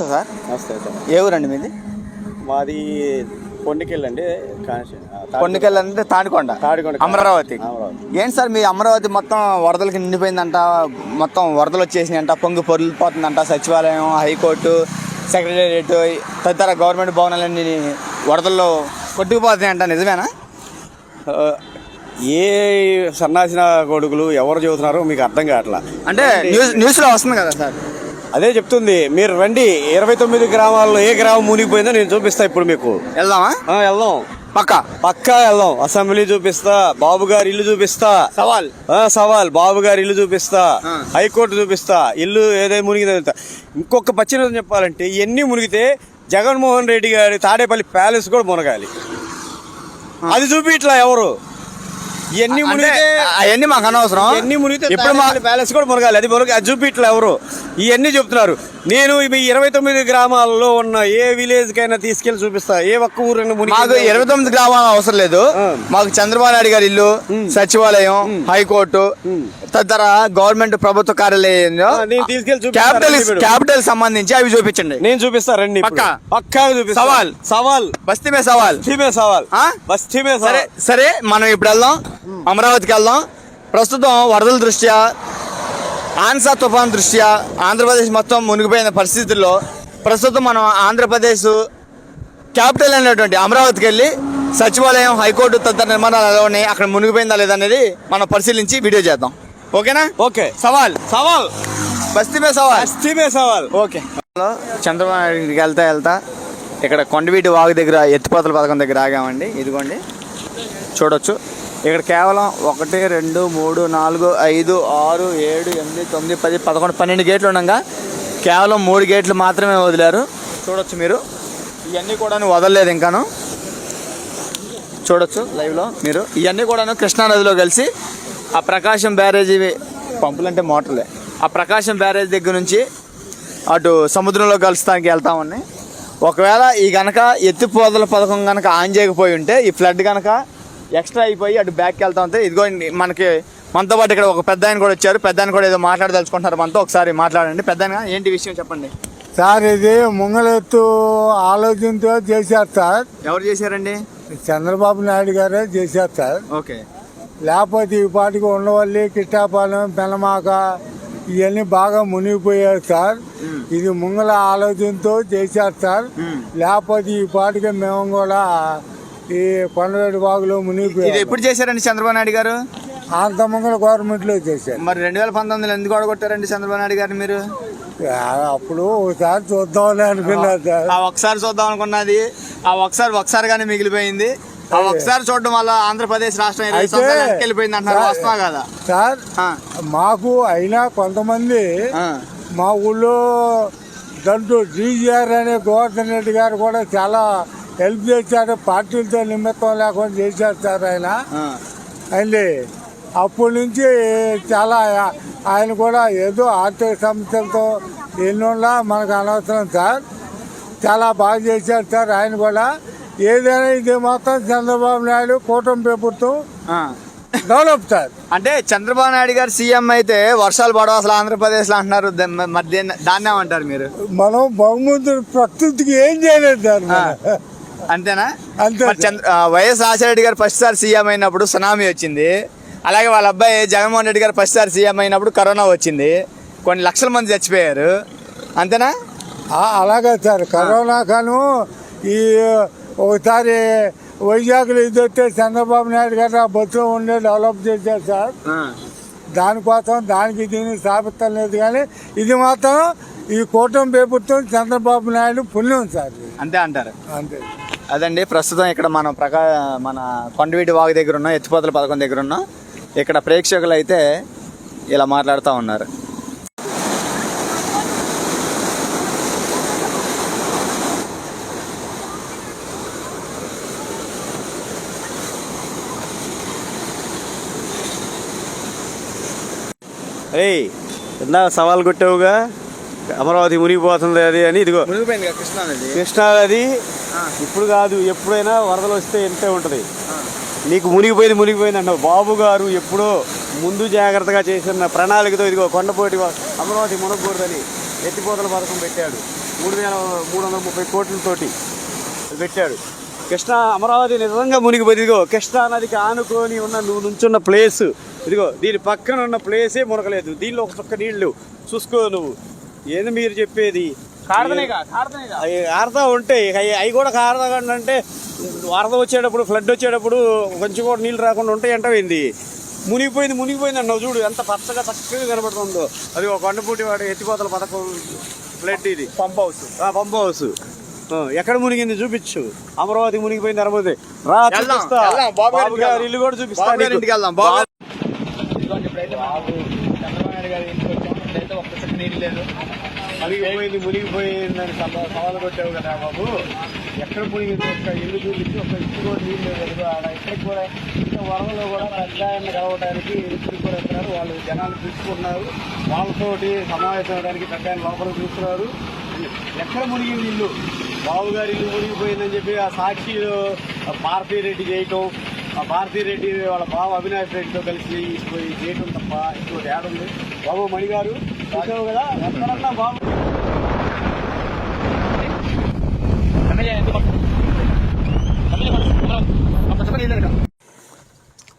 నమస్తే సార్. నమస్తే ఏ ఊరండి మీది? మాది పొండికెళ్ళండి కొండకెళ్ళంటే తాడికొండ. తాడికొండ. అమరావతి. ఏంటి సార్ మీ అమరావతి మొత్తం వరదలకి నిండిపోయిందంట మొత్తం వరదలు వచ్చేసినాయంట పొంగి పొరిలిపోతుందంట సచివాలయం హైకోర్టు సెక్రటేరియట్ తదితర గవర్నమెంట్ భవనాలన్నీ వరదల్లో కొట్టుకుపోతున్నాయంట నిజమేనా? ఏ సన్నాసిన కొడుకులు ఎవరు చెబుతున్నారో మీకు అర్థం కావట్లా. అంటే న్యూస్ న్యూస్లో వస్తుంది కదా సార్. అదే చెప్తుంది. మీరు రండి. ఇరవై తొమ్మిది గ్రామాల్లో ఏ గ్రామం మునిగిపోయిందో నేను చూపిస్తా ఇప్పుడు మీకు. వెళ్దామా? ఆ, వెళ్దాం. పక్క? పక్కా వెళ్దాం. అసెంబ్లీ చూపిస్తా. బాబు గారి ఇల్లు చూపిస్తా. సవాల్? ఆ, సవాల్. బాబు గారి ఇల్లు చూపిస్తా. ఆ. హైకోర్టు చూపిస్తా. ఇల్లు ఏదైతే మునిగిందో. ఇంకొక పచ్చిన చెప్పాలంటే ఇవన్నీ మునిగితే జగన్మోహన్ రెడ్డి గారి తాడేపల్లి ప్యాలెస్ కూడా మునగాలి. అది చూపి ఇట్లా ఎవరు? అంటే మునిగితే అవన్నీ మాకు అనవసరం. ఇవన్నీ మునిగితే ఇప్పుడు మా ప్యాలెస్ కూడా మునగాలి. అది మునగ అది చూపి ఇట్లా ఎవరు. ఇవన్నీ చెప్తున్నారు. నేను ఈ ఇరవై తొమ్మిది గ్రామాల్లో ఉన్న ఏ విలేజ్ కైనా తీసుకెళ్ళి చూపిస్తా. ఏ ఒక్క ఊరైనా మాకు మునిగి ఇరవై తొమ్మిది గ్రామాలు అవసరం లేదు. మాకు చంద్రబాబు నాయుడు గారి ఇల్లు సచివాలయం హైకోర్టు తదితర గవర్నమెంట్ ప్రభుత్వ కార్యాలయంలో చూపిస్తా. క్యాపిటల్. క్యాపిటల్ సంబంధించి అవి చూపించండి. నేను చూపిస్తా రండి ఇప్పుడు. పక్కా? చూపిస్తా. సవాల్. సవాల్. బస్తీ మే సవాల్. బస్తీమే సవాల్? బస్తీమే సరే సరే సరే మనం ఇప్పుడు వెళ్దాం. అమరావతికి వెళ్దాం. ప్రస్తుతం వరదల దృష్ట్యా ఆన్సా తుఫాన్ దృష్ట్యా ఆంధ్రప్రదేశ్ మొత్తం మునిగిపోయిన పరిస్థితుల్లో ప్రస్తుతం మనం ఆంధ్రప్రదేశ్ క్యాపిటల్ అయినటువంటి అమరావతికి వెళ్ళి సచివాలయం హైకోర్టు తదితర నిర్మాణాలు ఎలా ఉన్నాయి అక్కడ మునిగిపోయిందా లేదా అనేది మనం పరిశీలించి వీడియో చేద్దాం. ఓకేనా? ఓకే. సవాల్. సవాల్. బస్తీ మే సవాల్. బస్తీమే సవాల్. ఓకే. చంద్రబాబు నాయుడికి వెళ్తా వెళ్తా. ఇక్కడ కొండవీటి వాగు దగ్గర ఎత్తిపోతల పథకం దగ్గర ఆగామండి. ఇదిగోండి. చూడొచ్చు. ఇక్కడ కేవలం ఒకటి రెండు మూడు నాలుగు ఐదు ఆరు ఏడు ఎనిమిది తొమ్మిది పది పదకొండు పన్నెండు గేట్లు ఉండగా. కేవలం మూడు గేట్లు మాత్రమే వదిలారు. చూడొచ్చు మీరు. ఇవన్నీ కూడా వదలలేదు ఇంకాను. చూడొచ్చు లైవ్లో మీరు. ఇవన్నీ కూడాను కృష్ణానదిలో కలిసి ఆ ప్రకాశం బ్యారేజీ పంపులంటే మోటార్లే. ఆ ప్రకాశం బ్యారేజ్ దగ్గర నుంచి అటు సముద్రంలో కలుస్తానికి వెళ్తామని ఒకవేళ ఈ గనక ఎత్తిపోతల పథకం కనుక ఆన్ చేయకపోయి ఉంటే ఈ ఫ్లడ్ కనుక ఎక్స్ట్రా అయిపోయి అటు బ్యాక్కి వెళ్తా ఉంటే ఇదిగో మనకి మనతో పాటు ఇక్కడ ఒక పెద్ద ఆయన కూడా వచ్చారు. పెద్ద ఆయన కూడా ఏదో మాట్లాడదలుచుకుంటున్నారు మనతో. ఒకసారి మాట్లాడండి. పెద్ద ఆయన ఏంటి విషయం చెప్పండి. సార్ ఇది ముంగలెత్తు ఆలోచనతో చేశారు సార్. ఎవరు చేశారండి? చంద్రబాబు నాయుడు గారే చేశారు సార్. ఓకే. లేకపోతే ఈ పాటికి ఉండవల్లి కిట్టాపాలెం పెనమాక ఇవన్నీ బాగా మునిగిపోయారు సార్. ఇది ముంగల ఆలోచనతో చేశారు సార్. లేకపోతే ఈ పాటికి మేము కూడా ఈ కొండవేడి బాగులో ఇది మునిగిపోయారు ఎప్పుడు చేశారండి చంద్రబాబు నాయుడు గారు? అంత ముంగల గవర్నమెంట్లో చేశారు. మరి రెండు వేల పంతొమ్మిదిలో ఎందుకు ఓడగొట్టారండి చంద్రబాబు నాయుడు గారిని మీరు? అప్పుడు ఒకసారి చూద్దామని అనుకున్నారు సార్. ఆ ఒకసారి చూద్దాం అనుకున్నది. ఆ ఒకసారి ఒకసారిగానే మిగిలిపోయింది. ఆ ఒకసారి చూడడం వల్ల ఆంధ్రప్రదేశ్ రాష్ట్రం ఇరవై అయితే- వెళ్ళిపోయింది అంటారు వస్తున్నా కదా? సార్ ఆ, మాకు అయినా కొంతమంది ఆ, మా ఊళ్ళో దంటూ డీజీఆర్ అనే గోవర్ధన్ రెడ్డి గారు కూడా చాలా హెల్ప్ చేశారు పార్టీలతో నిమిత్తం లేకుండా చేశారు సార్ ఆయన. అండి అప్పటి నుంచి చాలా ఆయన కూడా ఏదో ఆర్థిక సమస్యలతో ఎన్నున్నా మనకు అనవసరం సార్ చాలా బాగా చేశారు సార్ ఆయన కూడా ఏదైనా ఇది మొత్తం చంద్రబాబు నాయుడు కూటమి ప్రభుత్వం. డెవలప్ సార్ అంటే చంద్రబాబు నాయుడు గారు సీఎం అయితే వర్షాలు పడవు అసలు ఆంధ్రప్రదేశ్లో అంటున్నారు మరి దేన్ని- దాన్ని ఏమంటారు మీరు మనం బహుమతులు ప్రకృతికి ఏం చేయలేదు సార్. అంతేనా? అంతే వైఎస్ రాజశేఖర గారు ఫస్ట్ సారి సీఎం అయినప్పుడు సునామీ వచ్చింది. అలాగే వాళ్ళ అబ్బాయి జగన్మోహన్ రెడ్డి గారు ఫస్ట్ సారి సీఎం అయినప్పుడు కరోనా వచ్చింది. కొన్ని లక్షల మంది చచ్చిపోయారు. అంతేనా? అలాగే సార్. కరోనా కాను ఈ ఒకసారి వైజాగ్లో ఇది వస్తే చంద్రబాబు నాయుడు గారు ఆ బస్సులో ఉండే డెవలప్ చేశారు సార్. దానికోసం దానికి దీనికి స్థాపితం లేదు కానీ ఇది మాత్రం ఈ కూటమి ప్రభుత్వం చంద్రబాబు నాయుడు పుణ్యం సార్. అంతే అంటారు. అంతే. అదండి ప్రస్తుతం ఇక్కడ మనం ప్రకా మన కొండవీటి వాగు దగ్గర ఉన్నాం ఎత్తిపోతల పథకం దగ్గర ఉన్నాం ఇక్కడ ప్రేక్షకులు అయితే ఇలా మాట్లాడుతూ ఉన్నారు. ఏయ్ ఇందా సవాల్ కొట్టావుగా? అమరావతి మునిగిపోతుంది అది అని ఇదిగో. కృష్ణా నది కృష్ణా నది ఇప్పుడు కాదు ఎప్పుడైనా వరదలు వస్తే ఎంతే ఉంటుంది? నీకు మునిగిపోయింది మునిగిపోయింది అంటావు బాబు గారు ఎప్పుడో ముందు జాగ్రత్తగా చేసిన ప్రణాళికతో ఇదిగో కొండపోటి అమరావతి మునగకూడదని ఎత్తిపోతల పథకం పెట్టాడు. మూడు వేల మూడు వందల ముప్పై కోట్లతోటి పెట్టాడు. కృష్ణా అమరావతి నిజంగా మునిగిపోయింది. ఇదిగో కృష్ణా నదికి ఆనుకొని ఉన్న నువ్వు నుంచున్న ప్లేస్. ఇదిగో దీని పక్కన ఉన్న ప్లేసే మునగలేదు. దీనిలో ఒక చొక్క నీళ్ళు. చూసుకో నువ్వు. ఏంది మీరు చెప్పేది? అవి ఉంటాయి. అవి కూడా కారదా అంటే వరద వచ్చేటప్పుడు ఫ్లడ్ వచ్చేటప్పుడు కొంచెం కూడా నీళ్ళు రాకుండా ఉంటాయి అంటపోయింది మునిగిపోయింది మునిగిపోయింది అన్నావు చూడు. ఎంత పచ్చగా చక్కగా కనబడుతుందో. అది ఒక కొండపూటి వాడు ఎత్తిపోతల పథకం ఫ్లడ్ ఇది. పంప్ హౌస్ ఆ, పంప్ హౌస్ ఎక్కడ మునిగింది చూపించు. అమరావతి మునిగిపోయింది అమరావతి రా చూపిస్తా. బాబు గారి ఇల్లు కూడా చూపిస్తా బాబు గారి నీకు. ఇంటికి వెళ్దాం. బాబు చంద్రబాబు నాయుడు గారి ఇంటికి ఒక్క నీళ్ళు లేదు. మునిగిపోయింది మునిగిపోయిందని సవా- సవాలు కొట్టావు కదా బాబు. ఎక్కడ మునిగింది ఒక్క ఇల్లు చూపించి ఒక ఇల్లు కూడా నీళ్ళు లేదు ఆడ ఇక్కడికి కూడా ఇంకా వరదలో కూడా పెద్ద ఆయన కలవడానికి ఇక్కడికి కూడా వెళ్తున్నారు. వాళ్ళు జనాలు తీసుకున్నారు వాళ్ళతోటి సమావేశం అవడానికి పెద్ద ఆయన లోపలికి చూస్తున్నారు. ఎక్కడ మునిగింది ఇల్లు? బాబు గారి ఇల్లు మునిగిపోయిందని చెప్పి ఆ సాక్షిలో భారతీరెడ్డి రెడ్డి చేయటం ఆ భారతీరెడ్డి వాళ్ళ బావ అవినాష్ రెడ్డితో కలిసి పోయి చేయటం తప్ప ఇంకోటి ఏడుంది బాబు మణి గారు చూసావు కదా? ఎక్కడన్నా బాబు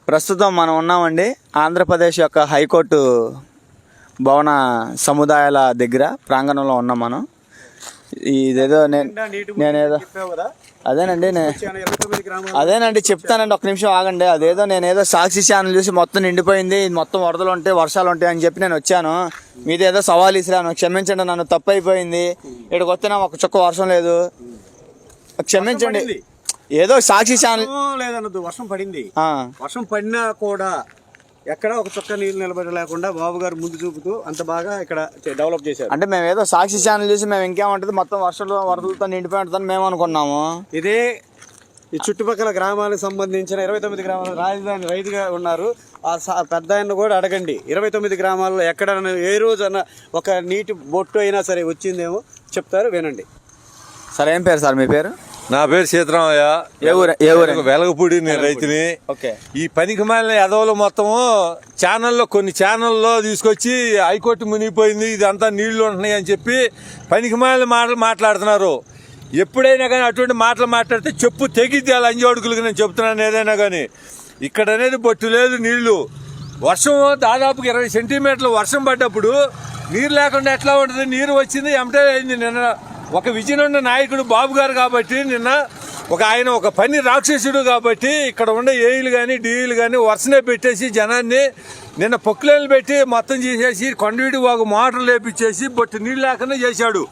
ప్రస్తుతం మనం ఉన్నామండి ఆంధ్రప్రదేశ్ యొక్క హైకోర్టు భవన సముదాయాల దగ్గర ప్రాంగణంలో ఉన్నాం మనం. ఇదేదో నేను నేనేదో అదేనండి అదేనండి చెప్తానండి ఒక నిమిషం ఆగండి. అదేదో నేనేదో సాక్షి ఛానల్ చూసి మొత్తం నిండిపోయింది మొత్తం వరదలు ఉంటాయి వర్షాలు ఉంటాయి అని చెప్పి నేను వచ్చాను. మీదేదో సవాల్ ఇసిరాను క్షమించండి నన్ను తప్పు అయిపోయింది. ఇక్కడికి వస్తే ఒక చుక్క వర్షం లేదు. క్షమించండి. ఏదో సాక్షి ఛానల్ లేదన్నది వర్షం పడింది. వర్షం పడినా కూడా ఎక్కడ ఒక చుక్క నీళ్ళు నిలబడి లేకుండా బాబు గారు ముందు చూపుతూ అంత బాగా ఇక్కడ డెవలప్ చేశారు. అంటే మేము ఏదో సాక్షి ఛానల్ చూసి మేము ఇంకేమంటుంది? మొత్తం వర్షాలు వరదలతో నిండిపోయి ఉంటుందని మేము అనుకున్నాము. ఇదే ఈ చుట్టుపక్కల గ్రామాలకు సంబంధించిన ఇరవై తొమ్మిది గ్రామాలు రాజధాని రైతుగా ఉన్నారు. ఆ పెద్ద ఆయన కూడా అడగండి. ఇరవై తొమ్మిది గ్రామాల్లో ఎక్కడ ఏ రోజన్నా ఒక నీటి బొట్టు అయినా సరే వచ్చిందేమో చెప్తారు వినండి. సరే ఏం పేరు సార్ మీ పేరు? నా పేరు సీతారామయ్య. ఊరు? వెలగపూడి నేను రైతుని. ఈ పనికి మాలిన ఎదవలు మొత్తము ఛానల్లో కొన్ని ఛానల్లో తీసుకొచ్చి హైకోర్టు మునిగిపోయింది ఇదంతా నీళ్ళు ఉంటున్నాయి అని చెప్పి పనికి మాలిన మాటలు మాట్లాడుతున్నారు. ఎప్పుడైనా కానీ అటువంటి మాటలు మాట్లాడితే చెప్పు తెగిద్ది అలా అంజోడుకులకి నేను చెప్తున్నాను ఏదైనా కానీ. ఇక్కడ అనేది బొట్టు లేదు నీళ్ళు. వర్షం దాదాపుగా ఇరవై సెంటీమీటర్లు వర్షం పడ్డప్పుడు నీరు లేకుండా ఎట్లా ఉంటుంది? నీరు వచ్చింది ఎమటే అయింది నిన్న ఒక విజయనున్న నాయకుడు బాబు గారు కాబట్టి నిన్న ఒక ఆయన ఒక పని రాక్షసుడు కాబట్టి ఇక్కడ ఉండే ఏఈలు కానీ డీఈలు కానీ వరుసనే పెట్టేసి జనాన్ని నిన్న పొక్కులేలు పెట్టి మొత్తం చేసేసి కొండవీడి ఒక మోటార్ లేపించేసి బొట్టు నీళ్ళు లేకుండా చేశాడు.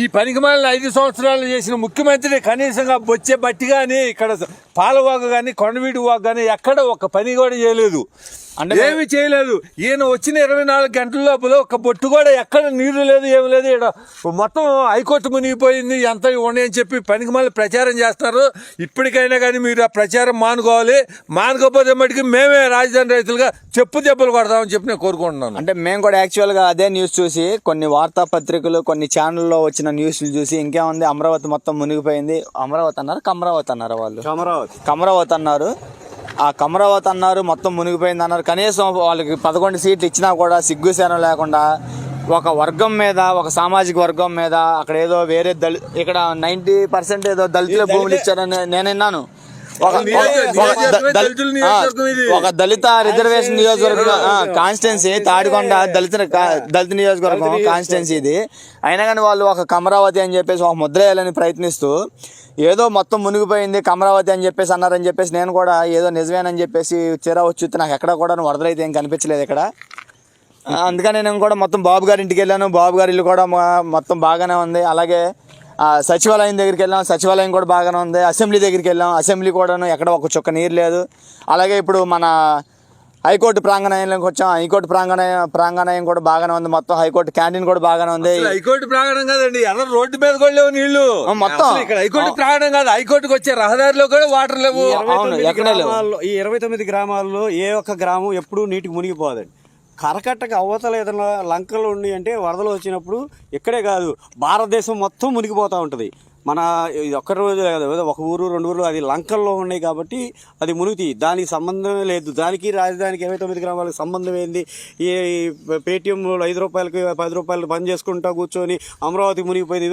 ఈ పనికి మాలిన ఐదు సంవత్సరాలు చేసిన ముఖ్యమంత్రి కనీసంగా బొచ్చే బట్టి కానీ ఇక్కడ పాలవాగు కానీ కొండవీడి వాగు కానీ ఎక్కడ ఒక పని కూడా చేయలేదు. ఏమి చేయలేదు. ఈయన వచ్చిన ఇరవై నాలుగు గంటల లోపల ఒక బొట్టు కూడా ఎక్కడ నీరు లేదు ఏమి లేదు. ఈడ మొత్తం హైకోర్టు మునిగిపోయింది ఎంత అని చెప్పి పనికి మళ్ళీ ప్రచారం చేస్తున్నారు ఇప్పటికైనా కానీ మీరు ఆ ప్రచారం మానుకోవాలి. మానుకోకపోతే మటుకు మేమే రాజధాని రైతులుగా చెప్పు దెబ్బలు కొడతామని చెప్పి నేను కోరుకుంటున్నాను. అంటే మేము కూడా యాక్చువల్గా అదే న్యూస్ చూసి కొన్ని వార్తాపత్రికలు కొన్ని ఛానల్లో వచ్చిన న్యూస్లు చూసి ఇంకేముంది అమరావతి మొత్తం మునిగిపోయింది. అమరావతి అన్నారు? కమరావతి అన్నారు వాళ్ళు? అమరావతి కమరావతి అన్నారు. ఆ కమరావతి అన్నారు మొత్తం మునిగిపోయింది అన్నారు. కనీసం వాళ్ళకి పదకొండు సీట్లు ఇచ్చినా కూడా సిగ్గుసేనం లేకుండా ఒక వర్గం మీద ఒక సామాజిక వర్గం మీద అక్కడ ఏదో వేరే దళి ఇక్కడ నైన్టీ పర్సెంట్ ఏదో దళితుల భూములు ఇచ్చారని నేను విన్నాను. ఒక దళిత రిజర్వేషన్ నియోజకవర్గం కాన్స్టిట్యున్సీ తాడికొండ దళిత దళిత నియోజకవర్గం. కాన్స్టిట్యున్సీ ఇది. అయినా కానీ వాళ్ళు ఒక కమరావతి అని చెప్పేసి ఒక ముద్ర వేయాలని ప్రయత్నిస్తూ ఏదో మొత్తం మునిగిపోయింది అమరావతి అని చెప్పేసి అన్నారని చెప్పేసి నేను కూడా ఏదో నిజమేనని చెప్పేసి చీర వచ్చి నాకు ఎక్కడ కూడా వరదలైతే ఏం కనిపించలేదు ఇక్కడ. అందుకని నేను కూడా మొత్తం బాబు గారి ఇంటికి వెళ్ళాను. బాబు గారి ఇల్లు కూడా మా- మొత్తం బాగానే ఉంది. అలాగే సచివాలయం దగ్గరికి వెళ్ళాం. సచివాలయం కూడా బాగానే ఉంది. అసెంబ్లీ దగ్గరికి వెళ్ళాం. అసెంబ్లీ కూడాను ఎక్కడ ఒక చుక్క నీరు లేదు. అలాగే ఇప్పుడు మన హైకోర్టు ప్రాంగణంలోకి వచ్చాం. హైకోర్టు ప్రాంగణం ప్రాంగణం కూడా బాగానే ఉంది. మొత్తం హైకోర్టు క్యాంటీన్ కూడా బాగానే ఉంది. హైకోర్టు ప్రాంగణం కాదండి. ఎర్ర రోడ్డు మీద కూడా లేవు నీళ్ళు. మొత్తం. ఇక్కడ హైకోర్టు ప్రాంగణం కాదు. హైకోర్టుకు వచ్చే రహదారిలో కూడా వాటర్ లేవు. ఈ ఇరవై అవును, తొమ్మిది. గ్రామాల్లో ఈ ఇరవై తొమ్మిది గ్రామాల్లో ఏ ఒక్క గ్రామం ఎప్పుడూ నీటికి మునిగిపోదండి. కరకట్టకి అవతల ఏదైనా లంకలు ఉండి అంటే వరదలు వచ్చినప్పుడు ఇక్కడే కాదు. భారతదేశం మొత్తం మునిగిపోతూ ఉంటుంది. మన ఇది ఒక్క రోజు కాదు ఒక ఊరు రెండు ఊర్లు అది లంకల్లో ఉన్నాయి కాబట్టి అది మునుగుతాయి దానికి సంబంధమే లేదు. దానికి రాజధానికి ఇరవై తొమ్మిది గ్రామాలకు సంబంధం ఏంది? ఈ పేటీఎం ఐదు రూపాయలకి పది రూపాయలు బంద్ చేసుకుంటా కూర్చొని అమరావతి మునిగిపోయింది.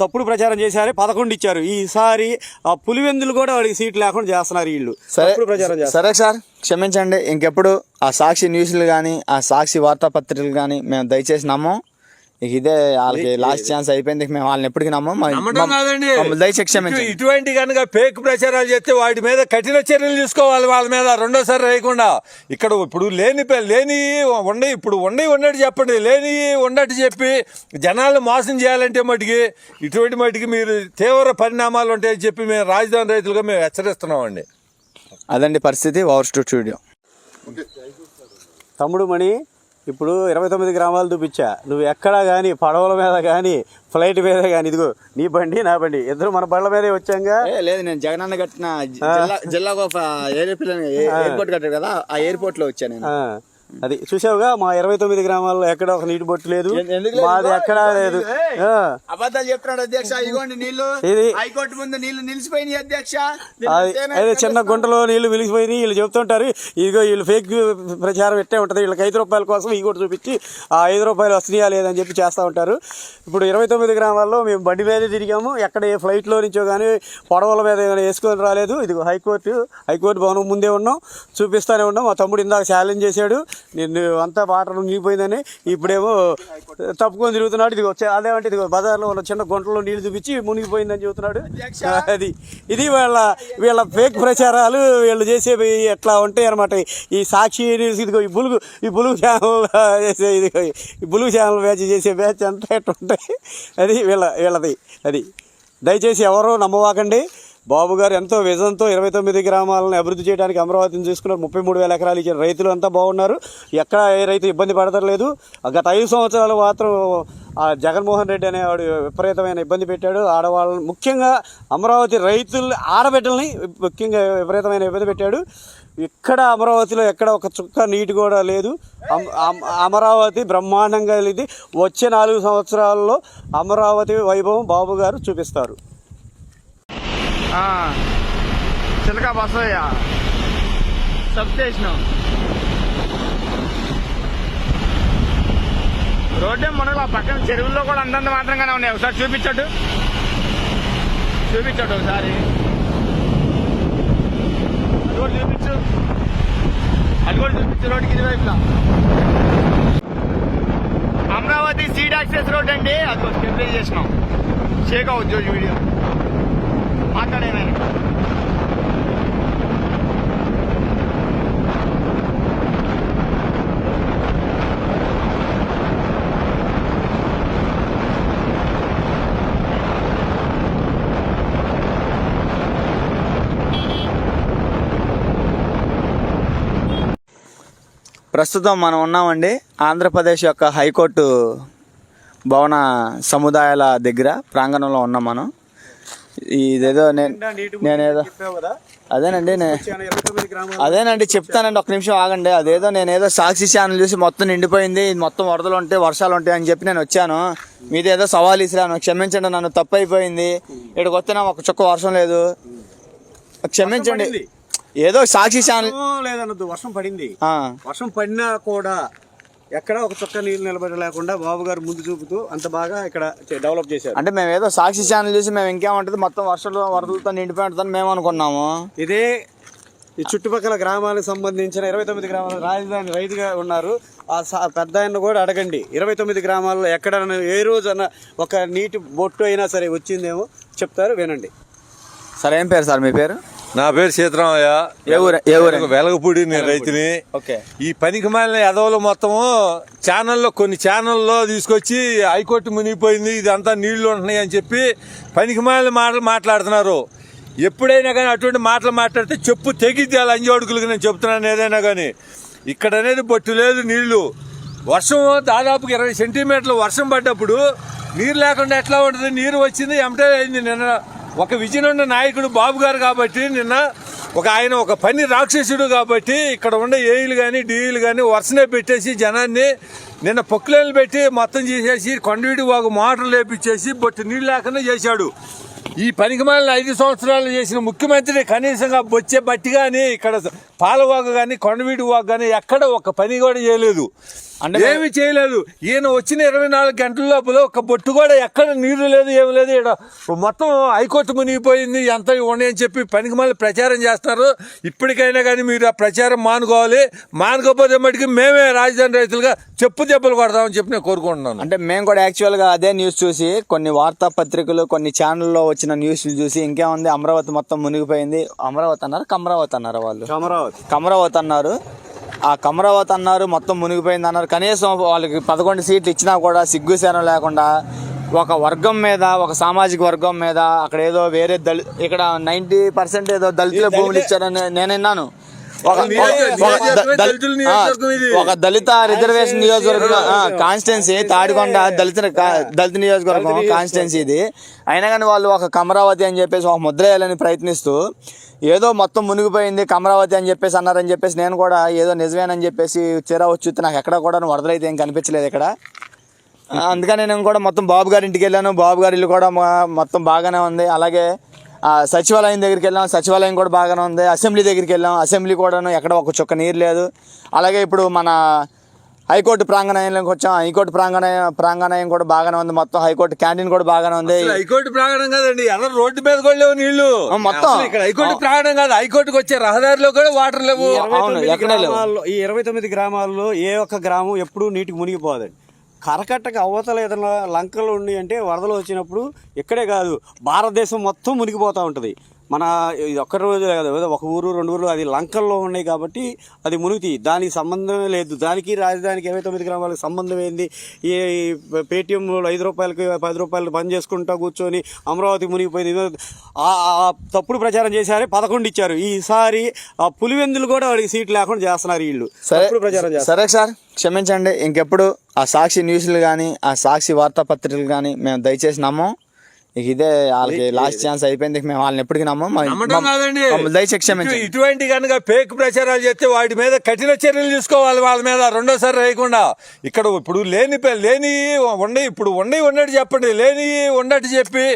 తప్పుడు ప్రచారం చేశారే పదకొండు ఇచ్చారు. ఈసారి ఆ పులివెందులు కూడా వాడికి సీట్ లేకుండా చేస్తున్నారు వీళ్ళు. సరే తప్పుడు ప్రచారం చేస్తారు సరే సార్ క్షమించండి. ఇంకెప్పుడు ఆ సాక్షి న్యూస్లు కానీ ఆ సాక్షి వార్తాపత్రికలు కానీ మేము దయచేసి నమ్మం. ఇక ఇదే వాళ్ళకి లాస్ట్ ఛాన్స్ అయిపోయింది. ఇక మేము వాళ్ళని ఎప్పటికీ నమ్మం. దయచేసి క్షమించండి. ఇటువంటి కనుక ఫేక్ ప్రచారాలు చేస్తే వాటి మీద కఠిన చర్యలు తీసుకోవాలి వాళ్ళ మీద. రెండోసారి వేయకుండా ఇక్కడ ఇప్పుడు లేని పే- లేని ఉండి ఇప్పుడు ఉండి ఉన్నట్టు చెప్పండి. లేని ఉన్నట్టు చెప్పి జనాలను మోసం చేయాలంటే మటుకి ఇటువంటి మటుకి మీరు తీవ్ర పరిణామాలు ఉంటాయని చెప్పి మేము రాజధాని రైతులుగా మేము హెచ్చరిస్తున్నామండి. అదండి పరిస్థితి. Over studio. తమ్ముడు మణి ఇప్పుడు ఇరవై తొమ్మిది గ్రామాలు చూపించా. నువ్వు ఎక్కడా కానీ పడవల మీద కానీ ఫ్లైట్ మీద కానీ ఇదిగో నీ బండి నా బండి. ఇద్దరు మన బండ్ల మీదే వచ్చాంగా. లేదు నేను జగనన్న కట్టిన జిల్లా జిల్లా గొప్ప ఎయిర్ప్లేన్ ఎయిర్పోర్ట్ కట్టారు కదా ఆ ఎయిర్పోర్ట్లో వచ్చాను నేను అది చూసావుగా? మా ఇరవై తొమ్మిది గ్రామాల్లో ఎక్కడ ఒక నీటి బొట్టు లేదు? మాది ఎక్కడా లేదు. అబద్ధాలు చెప్తున్నాడు అధ్యక్ష ఇదిగోండి నీళ్ళు ఇది హైకోర్టు ముందు నీళ్ళు నిలిచిపోయినాయి అధ్యక్ష. అది చిన్న గుంటలో నీళ్ళు వెలిగిపోయినాయి. వీళ్ళు చెప్తుంటారు ఇదిగో వీళ్ళు ఫేక్ ప్రచారం ఎట్టే ఉంటుంది. వీళ్ళకి ఐదు రూపాయల కోసం ఈ కూడా చూపించి ఆ ఐదు రూపాయలు వస్తున్నాయా లేదని చెప్పి చేస్తూ ఉంటారు. ఇప్పుడు ఇరవై తొమ్మిది గ్రామాల్లో మేము బండి మీదే తిరిగాము. ఎక్కడ ఏ ఫ్లైట్లో నుంచో కానీ పొడవల మీద ఏమైనా వేసుకొని రాలేదు. ఇదిగో హైకోర్టు హైకోర్టు భవనం ముందే ఉన్నాం. చూపిస్తానే ఉన్నాం. మా తమ్ముడు ఇందాక ఛాలెంజ్ చేశాడు. నేను అంతా వాటర్ మునిగిపోయిందని ఇప్పుడేమో తప్పుకొని తిరుగుతున్నాడు. ఇదిగో అదేమంటే ఇదిగో బజార్లో ఉన్న చిన్న గుంటలో నీళ్ళు చూపించి మునిగిపోయిందని చెబుతున్నాడు. అది ఇది వీళ్ళ వీళ్ళ ఫేక్ ప్రచారాలు వీళ్ళు చేసేవి ఎట్లా ఉంటాయి అనమాట ఈ సాక్షి ఇదిగో ఈ బులుగు ఈ బులుగు ఛానల్ చేసే ఇదిగో ఈ బులుగు ఛానల్ బ్యాచ్ చేసే బ్యాచ్ అంతా ఎట్లా ఉంటాయి అది వీళ్ళ వీళ్ళది అది. దయచేసి ఎవరో నమ్మవాకండి. బాబు గారు ఎంతో విజన్తో ఇరవై తొమ్మిది గ్రామాలను అభివృద్ధి చేయడానికి అమరావతిని తీసుకున్నారు ముప్పై మూడు వేల ఎకరాలు ఇచ్చిన రైతులు అంతా బాగున్నారు. ఎక్కడ ఏ రైతు ఇబ్బంది పడతలేదు. గత ఐదు సంవత్సరాలు మాత్రం ఆ జగన్మోహన్ రెడ్డి అనేవాడు విపరీతమైన ఇబ్బంది పెట్టాడు. ఆడవాళ్ళని ముఖ్యంగా అమరావతి రైతులు ఆడబిడ్డల్ని ముఖ్యంగా విపరీతమైన ఇబ్బంది పెట్టాడు. ఇక్కడ అమరావతిలో ఎక్కడ ఒక చుక్క నీటి కూడా లేదు. అమ- అమరావతి బ్రహ్మాండంగా ఇది వచ్చే నాలుగు సంవత్సరాల్లో అమరావతి వైభవం బాబు గారు చూపిస్తారు. చిలక బసయ్య సబ్ స్టేషన్ రోడ్డే మనలో పక్కన చెరువుల్లో కూడా అంతంత మాత్రంగానే ఉన్నాయి. ఒకసారి చూపించట్టు చూపించట్టు ఒకసారి. అది కూడా చూపించు. అది కూడా చూపించు రోడ్డుకి ఇరువైపులా అమరావతి సీడ్ యాక్సెస్ రోడ్ అండి. అది స్టెబిలైజ్ చేసినాం. షేక్ అవుద్ది వీడియో. మాట్లాడేనా ప్రస్తుతం మనం ఉన్నామండి ఆంధ్రప్రదేశ్ యొక్క హైకోర్టు భవన సముదాయాల దగ్గర ప్రాంగణంలో ఉన్నాం మనం. ఇదేదో నేను నేనేదో అదేనండి అదేనండి చెప్తానండి ఒక్క నిమిషం ఆగండి. అదేదో నేనేదో సాక్షి ఛానల్ చూసి మొత్తం నిండిపోయింది మొత్తం వరదలు ఉంటాయి వర్షాలు ఉంటాయి అని చెప్పి నేను వచ్చాను. మీదేదో సవాల్ ఇసిరాను. క్షమించండి నన్ను తప్పు అయిపోయింది ఇక్కడికి వస్తే నాకు ఒక చుక్క వర్షం లేదు. క్షమించండి. ఏదో సాక్షి ఛానల్ లేదన్నద్దు వర్షం పడింది. వర్షం పడినా కూడా ఎక్కడ ఒక చుక్క నీళ్ళు నిలబడి లేకుండా బాబు గారు ముందు చూపుతూ అంత బాగా ఇక్కడ డెవలప్ చేశారు. అంటే మేము ఏదో సాక్షి ఛానల్ చూసి మేము ఇంకేమంటది మొత్తం వర్షాలు వరదలతో నిండిపోయి ఉంటుందని మేము అనుకున్నాము. ఇదే ఈ చుట్టుపక్కల గ్రామాలకు సంబంధించిన ఇరవై తొమ్మిది గ్రామాల రాజధాని రైతుగా ఉన్నారు. ఆ పెద్ద ఆయన కూడా అడగండి. ఇరవై తొమ్మిది గ్రామాల్లో ఎక్కడ ఏ రోజన్నా ఒక నీటి బొట్టు అయినా సరే వచ్చిందేమో చెప్తారు వినండి. సరే ఏం పేరు సార్ మీ పేరు? నా పేరు సీతరామయ్య. ఏ ఊరు? ఏ ఊరు? వెలగపూడి నేను రైతుని. ఓకే. ఈ పనికి మాలిన ఎదవలు మొత్తము ఛానల్లో కొన్ని ఛానల్లో తీసుకొచ్చి హైకోర్టు మునిగిపోయింది ఇదంతా నీళ్ళు ఉంటున్నాయి అని చెప్పి పనికి మాలిన మాటలు మాట్లాడుతున్నారు. ఎప్పుడైనా కానీ అటువంటి మాటలు మాట్లాడితే చెప్పు తెగిద్ది అలా అంజోడుకులకి నేను చెప్తున్నాను ఏదైనా కానీ. ఇక్కడ అనేది బొట్టు లేదు నీళ్ళు. వర్షం దాదాపుగా ఇరవై సెంటీమీటర్లు వర్షం పడ్డప్పుడు నీరు లేకుండా ఎట్లా ఉంటుంది? నీరు వచ్చింది ఎమటే అయింది నిన్న. ఒక విజయనున్న నాయకుడు బాబు గారు కాబట్టి నిన్న ఒక ఆయన ఒక పని రాక్షసుడు కాబట్టి ఇక్కడ ఉండే ఏఈలు కానీ డీఈలు కానీ వరుసనే పెట్టేసి జనాన్ని నిన్న పొక్కులను పెట్టి మొత్తం చేసేసి కొండవీడి వాగు మోటార్ లేపించేసి బొట్టు నీళ్ళు లేకుండా చేశాడు. ఈ పనికి మాలిన ఐదు సంవత్సరాలు చేసిన ముఖ్యమంత్రి కనీసంగా బొచ్చే బట్టి కానీ ఇక్కడ పాలవాగు కానీ కొండవీడి వాగు కానీ ఎక్కడ ఒక పని కూడా చేయలేదు. ఏమి చేయలేదు. ఈయన వచ్చిన ఇరవై నాలుగు గంటల లోపల ఒక బొట్టు కూడా ఎక్కడ నీరు లేదు ఏమి లేదు. ఈడ మొత్తం హైకోర్టు మునిగిపోయింది ఎంత ఉన్నాయి అని చెప్పి పనికి మళ్ళీ ప్రచారం చేస్తారు. ఇప్పటికైనా కానీ మీరు ఆ ప్రచారం మానుకోవాలి. మానుకోకపోతే మటుకు మేమే రాజధాని రైతులుగా చెప్పు దెబ్బలు కొడదామని చెప్పి నేను కోరుకుంటున్నాను. అంటే మేము కూడా యాక్చువల్గా అదే న్యూస్ చూసి కొన్ని వార్తాపత్రికలు కొన్ని ఛానల్లో వచ్చిన న్యూస్లు చూసి ఇంకేముంది అమరావతి మొత్తం మునిగిపోయింది. అమరావతి అన్నారు? కమరావతి అన్నారు వాళ్ళు? అమరావతి కమరావతి అన్నారు. ఆ కమరావతి అన్నారు మొత్తం మునిగిపోయింది అన్నారు. కనీసం వాళ్ళకి పదకొండు సీట్లు ఇచ్చినా కూడా సిగ్గుసేనం లేకుండా ఒక వర్గం మీద ఒక సామాజిక వర్గం మీద అక్కడ ఏదో వేరే దళి ఇక్కడ నైంటీ పర్సెంట్ ఏదో దళితుల భూములు ఇచ్చారని నేను విన్నాను. ఒక దళిత రిజర్వేషన్ నియోజకవర్గం కాన్స్టిట్యున్సీ తాడికొండ దళిత దళిత నియోజకవర్గం కాన్స్టిట్యున్సీ ఇది. అయినా కానీ వాళ్ళు ఒక కమరావతి అని చెప్పేసి ఒక ముద్ర వేయాలని ప్రయత్నిస్తూ ఏదో మొత్తం మునిగిపోయింది కమరావతి అని చెప్పేసి అన్నారని చెప్పేసి నేను కూడా ఏదో నిజమేనని చెప్పేసి తీరా వచ్చి నాకు ఎక్కడ కూడా వరదలైతే ఏం కనిపించలేదు ఇక్కడ. అందుకని నేను కూడా మొత్తం బాబు గారి ఇంటికి వెళ్ళాను. బాబు గారి ఇల్లు కూడా మొత్తం బాగానే ఉంది. అలాగే సచివాలయం దగ్గరికి వెళ్ళాం. సచివాలయం కూడా బాగానే ఉంది. అసెంబ్లీ దగ్గరికి వెళ్ళాం. అసెంబ్లీ కూడాను ఎక్కడ ఒక చుక్క నీరు లేదు. అలాగే ఇప్పుడు మన హైకోర్టు ప్రాంగణంలోకి వచ్చాం. హైకోర్టు ప్రాంగణం ప్రాంగణం కూడా బాగానే ఉంది. మొత్తం హైకోర్టు క్యాంటీన్ కూడా బాగానే ఉంది. హైకోర్టు ప్రాంగణం కాదండి. ఎర్ర రోడ్డు మీద కూడా లేవు నీళ్ళు. మొత్తం. ఇక్కడ హైకోర్టు ప్రాంగణం కాదు. హైకోర్టుకి వచ్చే రహదారిలో కూడా వాటర్ లేవు. ఈ ఇరవై అవును, తొమ్మిది ఎక్కడా లేవు. గ్రామాల్లో ఈ ఇరవై తొమ్మిది గ్రామాల్లో ఏ ఒక్క గ్రామం ఎప్పుడూ నీటికి మునిగిపోదండి. కరకట్టకు అవతల ఏదైనా లంకలు ఉన్నాయి అంటే వరదలు వచ్చినప్పుడు ఇక్కడే కాదు భారతదేశం మొత్తం మునిగిపోతూ ఉంటుంది. మన ఇది ఒక్క రోజు కాదు ఒక ఊరు రెండు ఊరు అది లంకల్లో ఉన్నాయి కాబట్టి అది మునిగి దానికి సంబంధమే లేదు. దానికి రాజధానికి ఇరవై తొమ్మిది గ్రామాలకు సంబంధం ఏంది? ఈ పేటీఎం ఐదు రూపాయలకి పది రూపాయలు బంద్ చేసుకుంటా కూర్చొని అమరావతి మునిగిపోయింది. తప్పుడు ప్రచారం చేశారే పదకొండు ఇచ్చారు. ఈసారి ఆ పులివెందులు కూడా వాడికి సీట్ లేకుండా చేస్తున్నారు వీళ్ళు. సరే తప్పుడు ప్రచారం చేస్తారు సరే సార్ క్షమించండి. ఇంకెప్పుడు ఆ సాక్షి న్యూస్లు కానీ ఆ సాక్షి వార్తాపత్రికలు కానీ మేము దయచేసి నమ్మం. ఇక ఇదే వాళ్ళకి లాస్ట్ ఛాన్స్ అయిపోయింది. మేము వాళ్ళని ఎప్పటికీ నమ్మం. ఇటువంటి కనుక ఫేక్ ప్రచారాలు చేస్తే వాటి మీద కఠిన చర్యలు తీసుకోవాలి వాళ్ళ మీద. రెండోసారి వేయకుండా ఇక్కడ ఇప్పుడు లేని లేని ఉండే ఇప్పుడు ఉండే ఉన్నట్టు చెప్పండి. లేని ఉన్నట్టు చెప్పి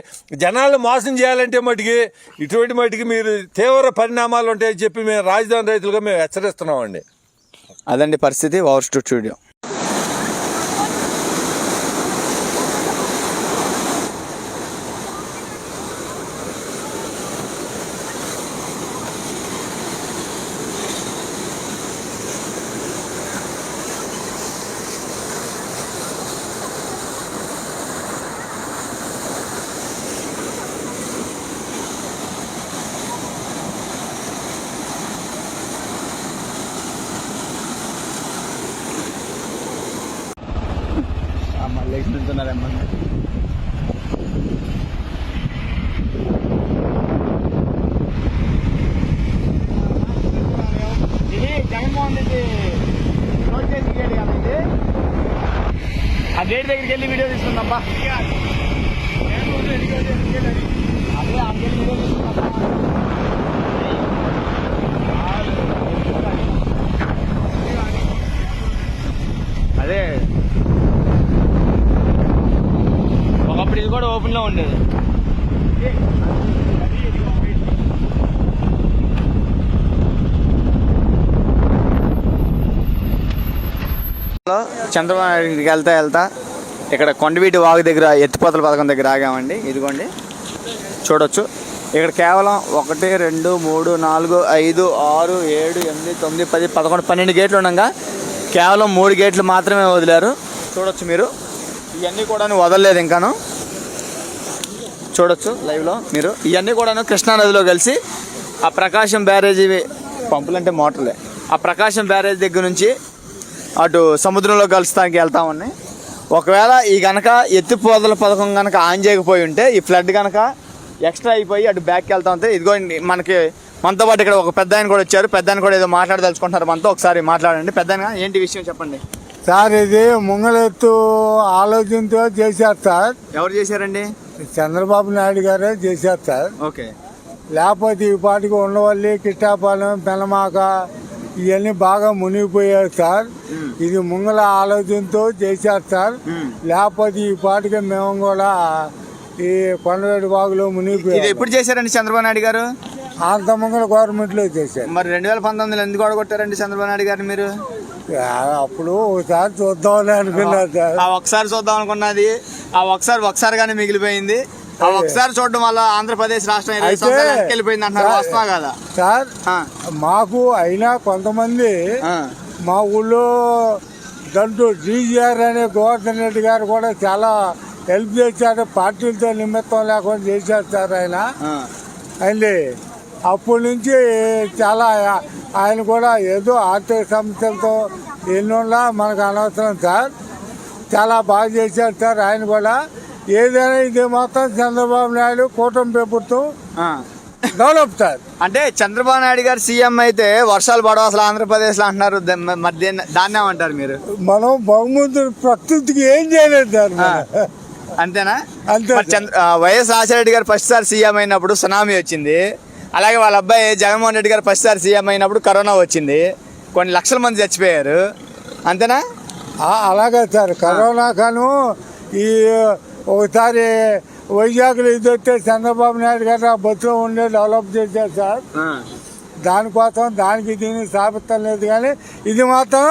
జనాలు మోసం చేయాలంటే మటుకి ఇటువంటి మటుకి మీరు తీవ్ర పరిణామాలు ఉంటాయని చెప్పి మేము రాజధాని రైతులుగా మేము హెచ్చరిస్తున్నామండి. అదండి పరిస్థితి. ఓవర్ స్టూడియో మళ్ళీ నిల్చున్నారేమో ఇది జగన్మోహన్ రెడ్డి రోడ్ చేసి గేట్ కాదు ఇది ఆ గేట్ దగ్గరికి వెళ్ళి వీడియో తీసుకుందాంపా. అదే. ఆ గేట్ వీడియో తీసుకుందాం అదే ఒకప్పుడు ఇది కూడా ఓపెన్లో ఉండేది. ఉండేది చంద్రబాబు వెళ్తా వెళ్తా ఇక్కడ కొండవీటి వాగు దగ్గర ఎత్తిపోతల పథకం దగ్గర ఆగామండి. ఇదిగోండి. చూడొచ్చు. ఇక్కడ కేవలం ఒకటి రెండు మూడు నాలుగు ఐదు ఆరు ఏడు ఎనిమిది తొమ్మిది పది పదకొండు పన్నెండు గేట్లు ఉండగా కేవలం మూడు గేట్లు మాత్రమే వదిలారు. చూడొచ్చు మీరు. ఇవన్నీ కూడా వదలలేదు ఇంకాను. చూడొచ్చు లైవ్లో మీరు. ఇవన్నీ కూడాను కృష్ణానదిలో కలిసి ఆ ప్రకాశం బ్యారేజీ పంపులు అంటే మోటార్లే. ఆ ప్రకాశం బ్యారేజ్ దగ్గర నుంచి అటు సముద్రంలో కలుస్తానికి వెళ్తా ఉన్నాయి ఒకవేళ ఈ గనక ఎత్తిపోదల పథకం గనక ఆన్ చేయకపోయి ఉంటే ఈ ఫ్లడ్ గనక ఎక్స్ట్రా అయిపోయి అటు బ్యాక్కి వెళ్తా ఉంటే ఇదిగో మనకి మనతో పాటు ఇక్కడ ఒక పెద్ద ఆయన కూడా వచ్చారు. పెద్ద ఆయన కూడా ఏదో మాట్లాడదలుచుకుంటారు మనతో ఒకసారి మాట్లాడండి. పెద్ద ఏంటి విషయం చెప్పండి? సార్ ఇది ముంగలెత్తు ఆలోచనతో చేశారు సార్. ఎవరు చేశారండి? చంద్రబాబు నాయుడు గారే చేశారు సార్. ఓకే. లేకపోతే ఈ పాటికి ఉండవల్లి కిట్టాపాలెం పెనమాక ఇవన్నీ బాగా మునిగిపోయారు సార్. ఇది ముంగల ఆలోచనతో చేశారు సార్. లేకపోతే ఈ పాటికి మేము కూడా ఈ కొండవేటి బాగులో మునిగిపోయారు ఎప్పుడు చేశారండి చంద్రబాబు నాయుడు గారు? అంత ముంగల గవర్నమెంట్లో చేశారు. మరి రెండు వేల పంతొమ్మిదిలో ఎందుకు ఓడగొట్టారండి చంద్రబాబు నాయుడు గారిని మీరు? అప్పుడు ఒకసారి చూద్దామని అనుకున్నారు సార్. ఆ ఒకసారి చూద్దాం అనుకున్నది. ఆ ఒకసారి ఒకసారిగానే మిగిలిపోయింది. ఒకసారి చూడడం వల్ల ఆంధ్రప్రదేశ్ రాష్ట్రం వెళ్ళిపోయింది సార్- వస్తున్నా కదా. సార్ మాకు అయినా కొంతమంది మా ఊళ్ళో దంటూ డీజీఆర్ అనే గోవర్ధన్ రెడ్డి గారు కూడా చాలా హెల్ప్ చేశారు పార్టీలతో నిమిత్తం లేకుండా చేశారు సార్ ఆయన. అండి అప్పటి నుంచి చాలా ఆయన కూడా ఏదో ఆర్థిక సమస్యలతో ఎన్నున్నా మనకు అనవసరం సార్. చాలా బాగా చేశారు సార్ ఆయన కూడా. ఏదైనా ఇది మొత్తం చంద్రబాబు నాయుడు కూటమి ప్రభుత్వం. డెవలప్ అంటే చంద్రబాబు నాయుడు గారు సీఎం అయితే వర్షాలు పడవు అసలు ఆంధ్రప్రదేశ్లో అంటున్నారు మరి దీన్ని- ఏమంటారు మీరు. మనం బహుమతులు ప్రకృతికి ఏం చేయలేదు. అంతేనా? అంతే చంద్ర వైఎస్ రాజశేఖర గారు ఫస్ట్ సారి సీఎం అయినప్పుడు సునామీ వచ్చింది. అలాగే వాళ్ళ అబ్బాయి జగన్మోహన్ రెడ్డి గారు ఫస్ట్ సారి సీఎం అయినప్పుడు కరోనా వచ్చింది. కొన్ని లక్షల మంది చచ్చిపోయారు. అంతేనా? అలాగే సార్. కరోనా కాను ఈ ఒకసారి వైజాగ్లో ఇది వస్తే చంద్రబాబు నాయుడు గారు ఆ బస్సులో ఉండే డెవలప్ చేశారు సార్. దానికోసం దానికి దీనికి స్థాపితం లేదు కానీ ఇది మాత్రం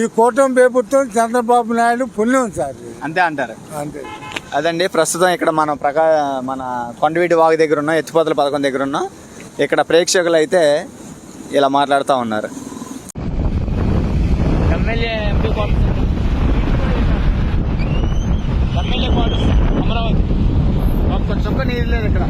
ఈ కూటమి ప్రభుత్వం చంద్రబాబు నాయుడు పుణ్యం సార్. అంతే అంటారు. అంతే. అదండి ప్రస్తుతం ఇక్కడ మనం ప్రకా మన కొండవీటి వాగు దగ్గర ఉన్నాం ఎత్తిపోతల పథకం దగ్గర ఉన్నాం. ఇక్కడ ప్రేక్షకులు అయితే ఇలా మాట్లాడుతూ ఉన్నారు. ఎమ్మెల్యే ఎంపీ ఎమ్మెల్యే అమరావతి లేదు ఇక్కడ.